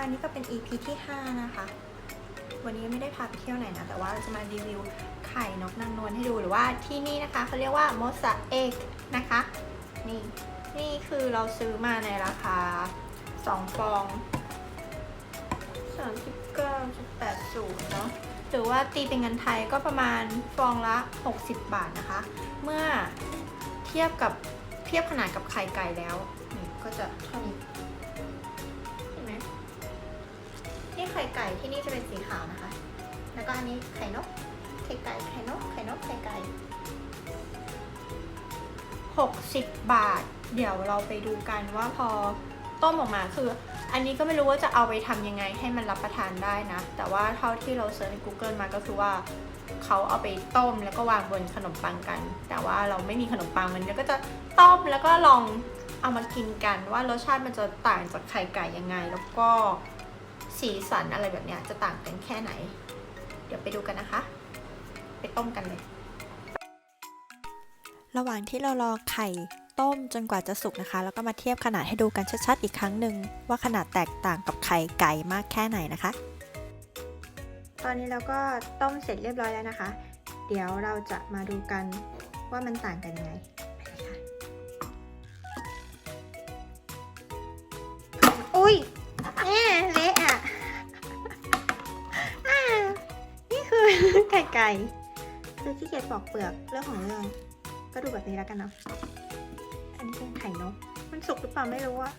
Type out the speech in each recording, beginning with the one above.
อันนี้ก็เป็น EP ที่ 5 นะคะ วันนี้ไม่ได้พาไปเที่ยวไหนนะ แต่ว่าเราจะมารีวิวไข่นกนางนวลให้ดูหรือว่าที่นี่นะคะเขาเรียกว่า m o s a e g นะคะ นี่ นี่คือเราซื้อมาในราคา 2 ฟอง 39.80 เนาะหรือว่าตีเป็นเงินไทยก็ประมาณฟองละ 60 บาทนะคะ เมื่อเทียบกับเทียบขนาดกับไข่ไก่แล้ว ก็จะเท่านี้ ไข่ไก่ที่นี่จะเป็นสีขาวนะคะ แล้วก็อันนี้ไข่นก ไข่ไก่ ไข่นก ไข่นก ไข่ไก่หกสิบบาท เดี๋ยวเราไปดูกันว่าพอต้มออกมาคือ อันนี้ก็ไม่รู้ว่าจะเอาไปทำยังไงให้มันรับประทานได้นะ แต่ว่าเท่าที่เราเซิร์ชใน Google มาก็คือว่าเขาเอาไปต้มแล้วก็วางบนขนมปังกัน แต่ว่าเราไม่มีขนมปังมันก็จะต้มแล้วก็ลองเอามากินกันว่ารสชาติมันจะต่างจากไข่ไก่ยังไง แล้วก็ สีสันอะไรแบบเนี้ยจะต่างกันแค่ไหน เดี๋ยวไปดูกันนะคะ ไปต้มกันเลย ระหว่างที่เรารอไข่ต้มจนกว่าจะสุกนะคะ แล้วก็มาเทียบขนาดให้ดูกันชัดๆอีกครั้งหนึ่งว่าขนาดแตกต่างกับไข่ไก่มากแค่ไหนนะคะ ตอนนี้เราก็ต้มเสร็จเรียบร้อยแล้วนะคะ เดี๋ยวเราจะมาดูกันว่ามันต่างกันยังไง ไข่ไก่คือที่เกียจปอกเปลือกเรื่องของเรื่อง ก็ดูแบบนี้แล้วกันเนาะอันนี้เป็นไข่นก มันสุกหรือเปล่าไม่รู้อะ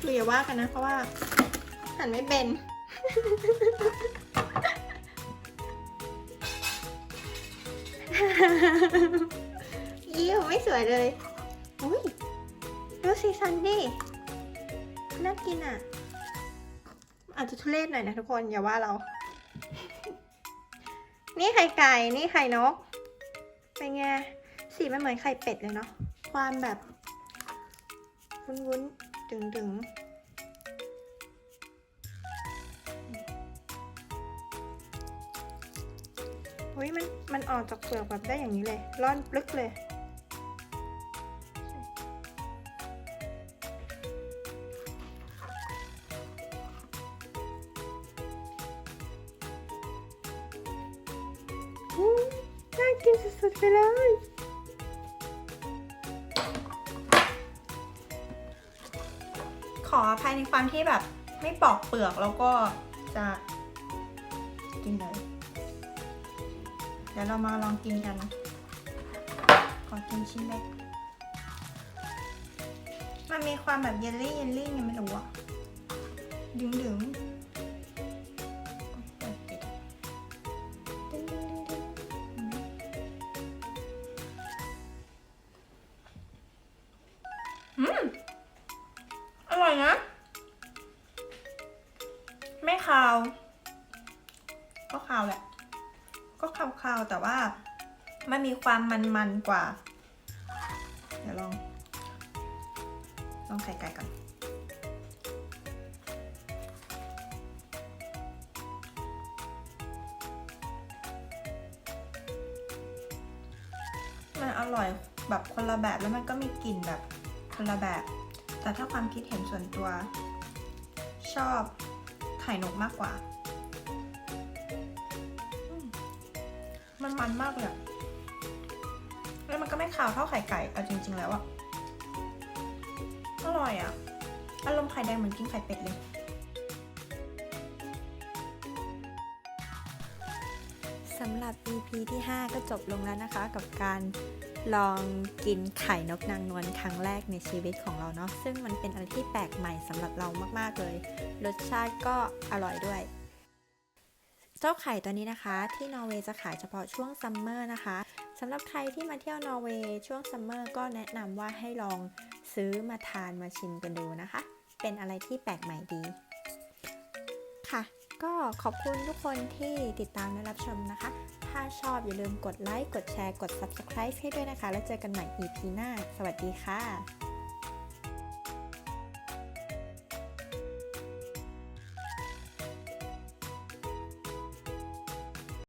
คืออย่าว่ากันนะ เพราะว่าหันไม่เป็นยี่วไม่สวยเลย อุ้ยดูสีสันดิ น่ากินอะ อาจจะทุเรศหน่อยนะทุกคนอย่าว่าเรา นี่ไข่ไก่นี่ไข่นก เป็นไงสีมันเหมือนไข่เป็ดเลยเนาะความแบบ วุ้นๆดึงๆเฮ้ยมันมันออกจากเปลือกแบบได้อย่างนี้เลย ร่อนปลึกเลย น่ากินสุดๆไปเลย ขออภัยในความที่แบบ ไม่ปอกเปลือกแล้วก็จะกินเลย เดี๋ยวเรามาลองกินกัน ขอกินชิ้นเล็กมันมีความแบบเยลลี่เยลลี่ไงไม่รู้อะดึงดึง ไม่คาว ก็คาวแหละ ก็คาวๆแต่ว่ามันมีความมันๆกว่า เดี๋ยวลอง ลองไข่ไก่ก่อนมันอร่อยแบบคนละแบบแล้วมันก็มีกลิ่นแบบคนละแบบ แต่ถ้าความคิดเห็นส่วนตัวชอบ ไข่นกมากกว่า มันมันมากเลยแล้วมันก็ไม่ขาวเท่าไข่ไก่เอาจริง ๆ แล้วอะอร่อยอะอารมณ์ไข่แดงเหมือนกินไข่เป็ดเลยสำหรับ EP ที่ 5 ก็จบลงแล้วนะคะกับการ ลองกินไข่นกนางนวลครั้งแรกในชีวิตของเราเนาะซึ่งมันเป็นอะไรที่แปลกใหม่สำหรับเรามากๆเลย รสชาติก็อร่อยด้วย เจ้าไข่ตัวนี้นะคะ ที่นอร์เวย์จะขายเฉพาะช่วงซัมเมอร์นะคะสำหรับใครที่มาเที่ยวนอร์เวย์ช่วงซัมเมอร์ก็แนะนำว่าให้ลองซื้อมาทานมาชิมกันดูนะคะ เป็นอะไรที่แปลกใหม่ดี ค่ะ ก็ขอบคุณทุกคนที่ติดตามและรับชมนะคะ ถ้าชอบอย่าลืมกดไลค์ กดแชร์ กด Subscribe ให้ด้วยนะคะ แล้วเจอกันใหม่ EP หน้า สวัสดีค่ะ